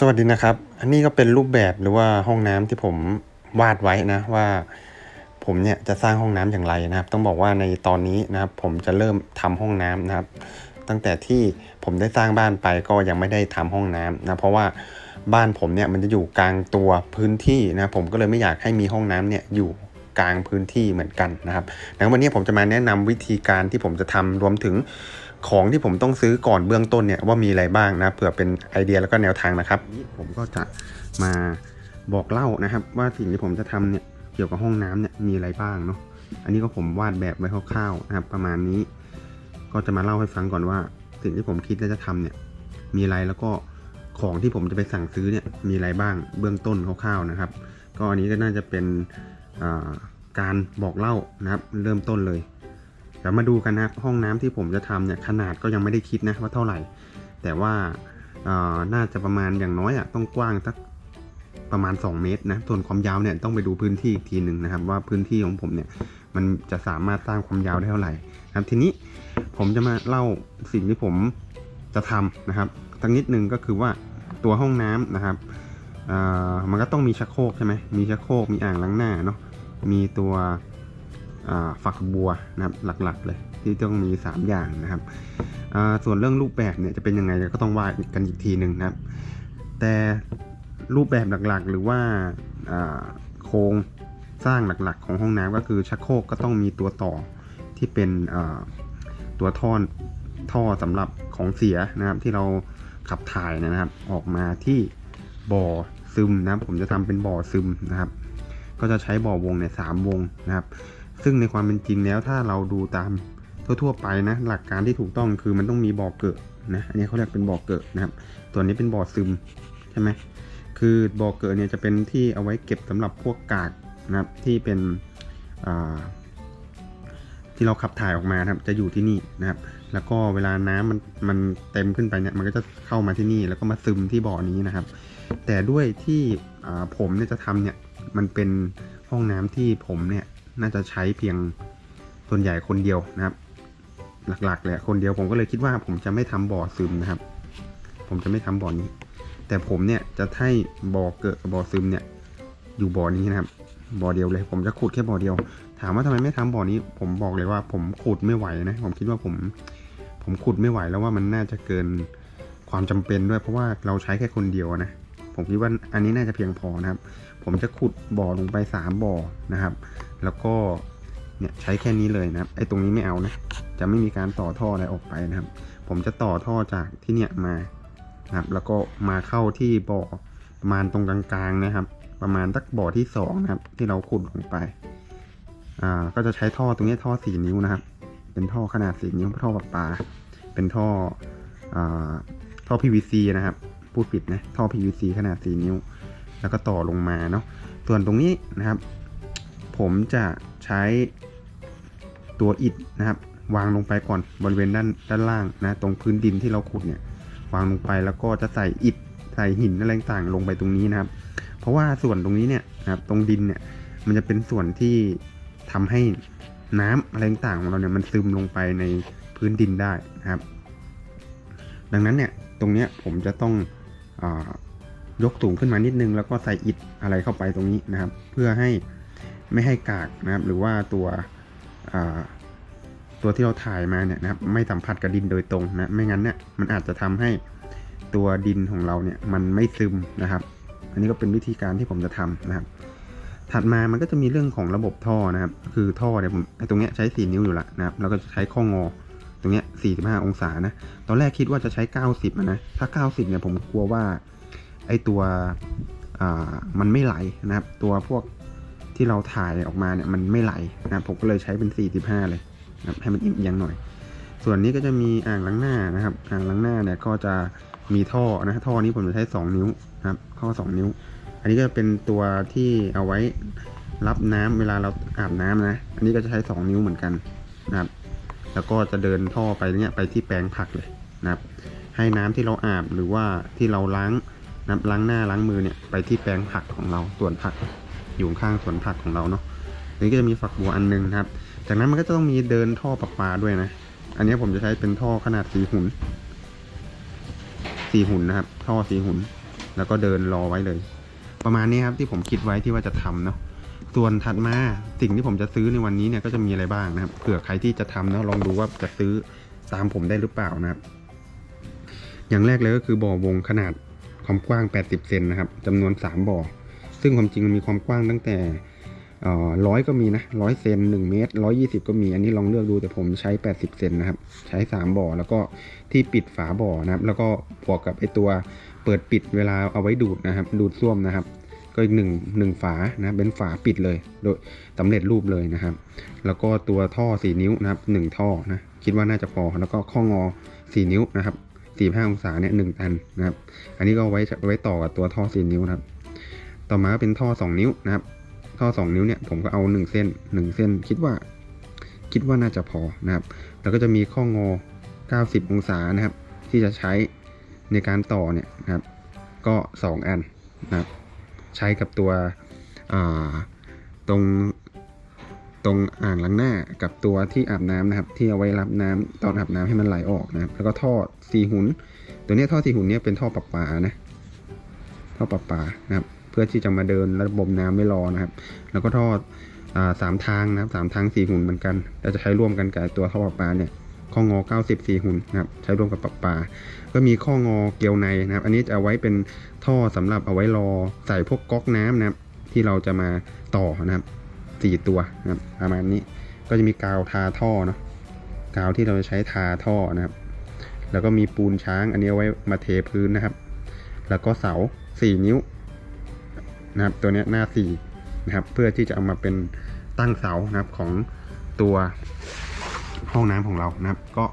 สวัสดีนะครับ อันนี้ก็เป็นรูปแบบหรือว่าห้องน้ำที่ผมวาดไว้นะว่า ผมเนี่ยจะสร้างห้องน้ำอย่างไรนะครับ ต้องบอกว่าในตอนนี้นะครับ ผมจะเริ่มทำห้องน้ำนะครับ ตั้งแต่ที่ผมได้สร้างบ้านไปก็ยังไม่ได้ทำห้องน้ำนะเพราะว่าบ้านผมเนี่ยมันจะอยู่กลางตัวพื้นที่นะผมก็เลยไม่อยากให้มีห้องน้ำเนี่ยอยู่กลางพื้นที่เหมือนกันนะครับดังนั้นวันนี้ผมจะมาแนะนำวิธีการที่ผมจะทำรวมถึง ของที่ผมต้องซื้อก่อนเบื้องต้นเนี่ยว่ามีอะไรบ้างนะเผื่อเป็นไอเดียแล้วก็แนวทางนะครับ ผมก็จะมาบอกเล่านะครับ ว่าสิ่งที่ผมจะทำเนี่ยเกี่ยวกับห้องน้ำเนี่ยมีอะไรบ้างเนาะอันนี้ก็ผมวาดแบบไว้คร่าวๆนะครับ ประมาณนี้ ก็จะมาเล่าให้ฟังก่อนว่า สิ่งที่ผมคิดและจะทำเนี่ย มีอะไรแล้วก็ของที่ผมจะไปสั่งซื้อเนี่ยมีอะไรบ้างเบื้องต้นคร่าวๆนะครับ ก็อันนี้ก็น่าจะเป็นการบอกเล่านะครับ เริ่มต้นเลย เดี๋ยวมาดูกันนะครับห้องน้ำที่ผมจะทำเนี่ยขนาดก็ยังไม่ได้คิดนะว่าเท่าไหร่ แต่ว่าน่าจะประมาณอย่างน้อยอะต้องกว้างสักประมาณ 2 เมตรนะส่วนความยาวเนี่ยต้องไปดูพื้นที่อีกทีหนึ่งนะครับ ว่าพื้นที่ของผมเนี่ยมันจะสามารถสร้างความยาวได้เท่าไหร่นะครับทีนี้ผมจะมาเล่าสิ่งที่ผมจะทำนะครับสักนิดนึงก็คือว่าตัวห้องน้ำนะครับมันก็ต้องมีชักโครกใช่ไหมมีชักโครกมีอ่างล้างหน้าเนาะมีตัว ฝักบัวนะครับหลักๆ เลยที่ต้องมี 3 อย่างนะครับส่วนเรื่องรูปแบบเนี่ยจะเป็นยังไงก็ต้องว่ากันอีกทีหนึ่งนะครับ แต่รูปแบบหลักๆ หรือว่าโครงสร้างหลักๆ ของห้องน้ำก็คือชักโครกก็ต้องมีตัวต่อที่เป็นตัวท่อนท่อสำหรับของเสียนะครับ ที่เราขับถ่ายนะครับ ออกมาที่บ่อซึมนะครับผมจะทำเป็นบ่อซึมนะครับ ก็จะใช้บ่อวงเนี่ยสามวงนะครับ ซึ่งในความเป็นจริงแล้วถ้าเราดูตามทั่วๆไปนะหลักการที่ถูกต้องคือมันต้องมีบ่อเกิดนะอันนี้เขาเรียกเป็นบ่อเกิดนะครับ ตัวนี้เป็นบ่อซึมใช่ไหมคือบ่อเกิดเนี่ยจะเป็นที่เอาไว้เก็บสำหรับพวกกากนะครับที่เป็นที่เราขับถ่ายออกมาครับจะอยู่ที่นี่นะครับ แล้วก็เวลาน้ำมันมันเต็มขึ้นไปเนี่ยมันก็จะเข้ามาที่นี่แล้วก็มาซึมที่บ่อนี้นะครับ แต่ด้วยที่ผมเนี่ยจะทำเนี่ยมันเป็นห้องน้ำที่ผมเนี่ย น่าจะใช้เพียงส่วนใหญ่คนเดียวนะครับ หลักๆเลยคนเดียวผมก็เลยคิดว่าผมจะไม่ทำบ่อซึมนะครับ ผมจะไม่ทำบ่อนี้ แต่ผมเนี่ยจะให้บ่อเกิดกับบ่อซึมเนี่ย อยู่บ่อนี้นะครับ บ่อเดียวเลย ผมจะขุดแค่บ่อเดียว ถามว่าทำไมไม่ทำบ่อนี้ ผมบอกเลยว่าผมขุดไม่ไหวนะ ผมคิดว่าผม ผมขุดไม่ไหวแล้วว่ามันน่าจะเกินความจำเป็นด้วย เพราะว่าเราใช้แค่คนเดียวนะผมคิดว่าอันนี้น่าจะเพียงพอนะครับ ผมจะขุดบ่อลงไปสามบ่อนะครับ แล้วก็เนี่ยใช้แค่นี้เลยนะครับไอ้ตรงนี้ไม่เอานะ จะไม่มีการต่อท่ออะไรออกไปนะครับ ผมจะต่อท่อจากที่เนี่ยมานะครับ แล้วก็มาเข้าที่บ่อประมาณตรงกลางๆนะครับ ประมาณตักบ่อที่สองนะครับ ที่เราขุดลงไปอ่าก็จะใช้ท่อตรงนี้ท่อสี่นิ้วนะครับ เป็นท่อขนาดสี่นิ้วท่อประปา เป็นท่ออ่าท่อ PVC นะครับ พูดผิดนะท่อ PVC ขนาดสี่นิ้ว แล้วก็ต่อลงมาเนาะส่วนตรงนี้นะครับ ผมจะใช้ตัวอิฐนะครับ วางลงไปก่อนบริเวณด้านด้านล่างนะตรงพื้นดินที่เราขุดเนี่ยวางลงไปแล้วก็จะใส่อิฐใส่หินอะไรต่างๆลงไปตรงนี้นะครับ เพราะว่าส่วนตรงนี้เนี่ยนะครับตรงดินเนี่ยมันจะเป็นส่วนที่ทำให้น้ำอะไรต่างๆของเราเนี่ยมันซึมลงไปในพื้นดินได้นะครับ ดังนั้นเนี่ยตรงเนี้ยผมจะต้องอยกสูงขึ้นมานิดนึง แล้วก็ใส่อิฐอะไรเข้าไปตรงนี้นะครับ เพื่อให้ ไม่ให้กากนะครับ หรือว่าตัวตัวที่เราถ่ายมาเนี่ยนะครับไม่สัมผัสกับดินโดยตรงนะไม่งั้นเนี่ยมันอาจจะทำให้ตัวดินของเราเนี่ยมันไม่ซึมนะครับ อันนี้ก็เป็นวิธีการที่ผมจะทำนะครับ ถัดมามันก็จะมีเรื่องของระบบท่อนะครับ คือท่อเนี่ยผมไอ้ตรงเนี้ยใช้ 4 นิ้วอยู่ละนะครับแล้วก็จะใช้ข้องอตรงเนี้ย45 องศานะ ตอนแรกคิดว่าจะใช้ 90นะ ถ้า 90เนี่ยผมกลัวว่าไอ้ตัวอ่ามันไม่ไหลนะครับ ตัวพวก ที่เราถ่ายออกมาเนี่ยมันไม่ไหลนะผมก็เลยใช้เป็น 45 เลยนะให้มันเอียงหน่อย ส่วนนี้ก็จะมีอ่างล้างหน้านะครับ อ่างล้างหน้าเนี่ยก็จะมีท่อนะท่อนี้ผมจะใช้ 2 นิ้วนะครับท่อ 2 นิ้ว อันนี้ก็เป็นตัวที่เอาไว้รับน้ำเวลาเราอาบน้ำนะ อันนี้ก็จะใช้ 2 นิ้วเหมือนกันนะครับ แล้วก็จะเดินท่อไปเนี่ยไปที่แปลงผักเลยนะครับ ให้น้ำที่เราอาบหรือว่าที่เราล้างน้ำล้างหน้าล้างมือเนี่ยไปที่แปลงผักของเราส่วนผัก อยู่ข้างสวนผักของเราเนาะอันนี้ก็จะมีฝักบัวอันหนึงนะครับ จากนั้นมันก็จะต้องมีเดินท่อประปาด้วยนะ อันนี้ผมจะใช้เป็นท่อขนาดสีหุ่นสีหุ่นนะครับ ท่อสีหุ่น แล้วก็เดินรอไว้เลย ประมาณนี้ครับที่ผมคิดไว้ที่ว่าจะทำเนาะ ส่วนถัดมาสิ่งที่ผมจะซื้อในวันนี้เนี่ยก็จะมีอะไรบ้างนะครับ เผื่อใครที่จะทำเนาะลองดูว่าจะซื้อตามผมได้หรือเปล่านะครับ อย่างแรกเลยก็คือบ่อวงขนาดความกว้าง 80 เซนนะครับจำนวน 3 บ่อ ซึ่งความจริงมันมีความกว้างตั้งแต่ร้อยก็มีนะร้อยเซนหนึ่งเมตรร้อยี่สิบก็มี อันนี้ลองเลือกดูแต่ผมใช้80เซนนะครับ ใช้3บ่อแล้วก็ที่ปิดฝาบ่อนะครับ แล้วก็บวกกับไอตัวเปิดปิดเวลาเอาไว้ดูดนะครับ ดูดซ่วมนะครับ ก็อีกหนึ่งหนึ่งฝานะเป็นฝาปิดเลย โดยสำเร็จรูปเลยนะครับ แล้วก็ตัวท่อ4นิ้วนะครับหนึ่งท่อนะคิดว่าน่าจะพอแล้วก็ข้องอ4นิ้วนะครับ45องศาเนี่ยหนึ่งอันนะครับ อันนี้ก็ไว้ไว้ต่อกับตัวท่อ4นิ้วนะครับ ต่อมาก็เป็นท่อ 2 นิ้วนะครับ ท่อ 2 นิ้วเนี่ยผมก็เอา 1 เส้น 1 เส้น คิดว่า คิดว่าน่าจะพอนะครับ แล้วก็จะมีข้องอ 90 องศานะครับ ที่จะใช้ในการต่อเนี่ยนะครับ ก็ 2 อันนะครับ ใช้กับตัวตรงตรงอ่างล้างหน้ากับตัวที่อาบน้ำนะครับ ที่เอาไว้รับน้ำตอนอาบน้ำให้มันไหลออกนะครับ แล้วก็ท่อสีหุน ตัวเนี้ยท่อสีหุนเนี่ยเป็นท่อประปานะท่อประปานะครับ เพื่อที่จะมาเดินระบบน้ำไม่รอนะครับ แล้วก็ท่ออ่าสามทางนะครับสามทางสี่หุ่นเหมือนกันเราจะใช้ร่วมกันกับตัวท่อประปาเนี่ยข้องอ 90สี่หุ่นนะครับใช้ร่วมกับประปาก็มีข้องอเกลียวในนะครับ อันนี้จะเอาไว้เป็นท่อสำหรับเอาไว้รอใส่พวกก๊อกน้ำนะครับที่เราจะมาต่อนะครับสี่ตัวนะครับประมาณนี้ก็จะมีกาวทาท่อเนาะกาวที่เราจะใช้ทาท่อนะครับ แล้วก็มีปูนช้างอันนี้เอาไว้มาเทพื้นนะครับ แล้วก็เสาสี่นิ้ว นะครับตัวนี้หน้าสี่นะครับเพื่อที่จะเอามาเป็นตั้งเสานะครับของตัวห้องน้ำของเรานะครับ ก็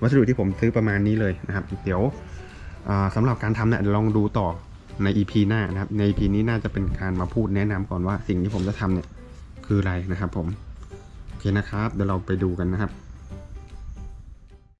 วัสดุที่ผมซื้อประมาณนี้เลยนะครับ เดี๋ยวอ่าสำหรับการทำเนี่ยลองดูต่อใน EP หน้านะครับ ใน EP นี้น่าจะเป็นการมาพูดแนะนำก่อนว่าสิ่งที่ผมจะทำเนี่ยคืออะไรนะครับผม โอเคนะครับ เดี๋ยวเราไปดูกันนะครับ